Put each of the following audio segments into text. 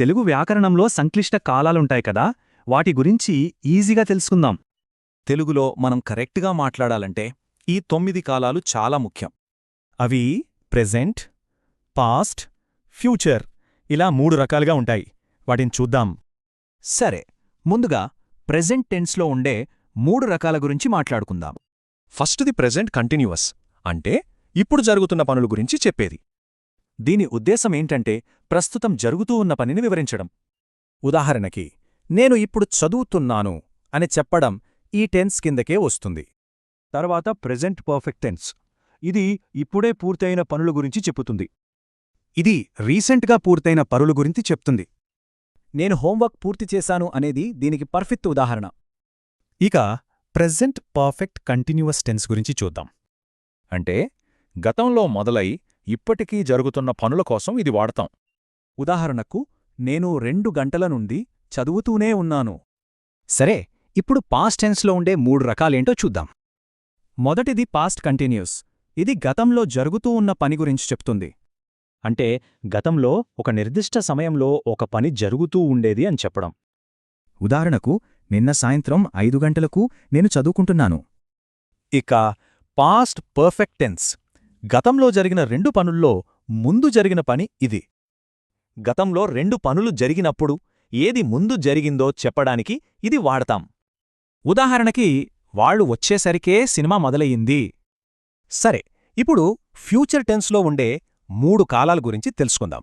తెలుగు వ్యాకరణంలో సంక్లిష్ట కాలాలుంటాయి కదా వాటి గురించి ఈజీగా తెలుసుకుందాం. తెలుగులో మనం కరెక్ట్గా మాట్లాడాలంటే ఈ తొమ్మిది కాలాలు చాలా ముఖ్యం. అవి ప్రెజెంట్ పాస్ట్ ఫ్యూచర్ ఇలా మూడు రకాలుగా ఉంటాయి. వాటిని చూద్దాం. సరే ముందుగా ప్రెజెంట్ టెన్స్లో ఉండే మూడు రకాల గురించి మాట్లాడుకుందాం. ఫస్ట్ది ప్రెజెంట్ కంటిన్యూవస్ అంటే ఇప్పుడు జరుగుతున్న పనుల గురించి చెప్పేది. దీని ఉద్దేశం ఏంటంటే ప్రస్తుతం జరుగుతూ ఉన్న పనిని వివరించడం. ఉదాహరణకి నేను ఇప్పుడు చదువుతున్నాను అని చెప్పడం ఈ టెన్స్ కిందకే వస్తుంది. తర్వాత ప్రెజెంట్ పర్ఫెక్ట్ టెన్స్. ఇది ఇప్పుడే పూర్తయిన పనుల గురించి చెప్పుతుంది ఇది రీసెంట్గా పూర్తయిన పనుల గురించి చెప్తుంది. నేను హోంవర్క్ పూర్తి చేశాను అనేది దీనికి పర్ఫెక్ట్ ఉదాహరణ. ఇక ప్రెజెంట్ పర్ఫెక్ట్ కంటిన్యూవస్ టెన్స్ గురించి చూద్దాం. అంటే గతంలో మొదలై ఇప్పటికీ జరుగుతున్న పనుల కోసం ఇది వాడతాం. ఉదాహరణకు నేను రెండు గంటల నుండి చదువుతూనే ఉన్నాను. సరే ఇప్పుడు పాస్ట్ టెన్స్లో ఉండే మూడు రకాలేంటో చూద్దాం. మొదటిది పాస్ట్ కంటిన్యూస్ ఇది గతంలో జరుగుతూ ఉన్న పని గురించి చెప్తుంది. అంటే గతంలో ఒక నిర్దిష్ట సమయంలో ఒక పని జరుగుతూ ఉండేది అని చెప్పడం. ఉదాహరణకు నిన్న సాయంత్రం ఐదు గంటలకు నేను చదువుకుంటున్నాను. ఇక పాస్ట్ పర్ఫెక్ట్ టెన్స్ గతంలో జరిగిన రెండు పనుల్లో ముందు జరిగిన పని ఇది. గతంలో రెండు పనులు జరిగినప్పుడు ఏది ముందు జరిగిందో చెప్పడానికి ఇది వాడతాం. ఉదాహరణకి వాళ్ళు వచ్చేసరికే సినిమా మొదలయ్యింది. సరే ఇప్పుడు ఫ్యూచర్ టెన్స్లో ఉండే మూడు కాలాల గురించి తెలుసుకుందాం.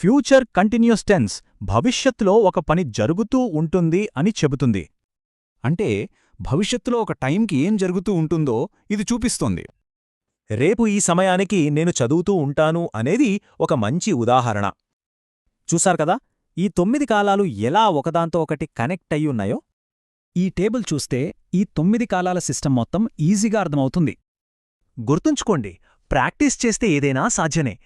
ఫ్యూచర్ కంటిన్యూస్ టెన్స్ భవిష్యత్తులో ఒక పని జరుగుతూ ఉంటుంది అని చెబుతుంది. అంటే భవిష్యత్తులో ఒక టైంకి ఏం జరుగుతూ ఉంటుందో ఇది చూపిస్తోంది. రేపు ఈ సమయానికి నేను చదువుతూ ఉంటాను అనేది ఒక మంచి ఉదాహరణ. చూశారు కదా? ఈ తొమ్మిది కాలాలు ఎలా ఒకదాంతో ఒకటి కనెక్ట్ అయ్యున్నాయో ఈ టేబుల్ చూస్తే ఈ తొమ్మిది కాలాల సిస్టమ్ మొత్తం ఈజీగా అర్థమవుతుంది. గుర్తుంచుకోండి ప్రాక్టీస్ చేస్తే ఏదైనా సాధ్యమే.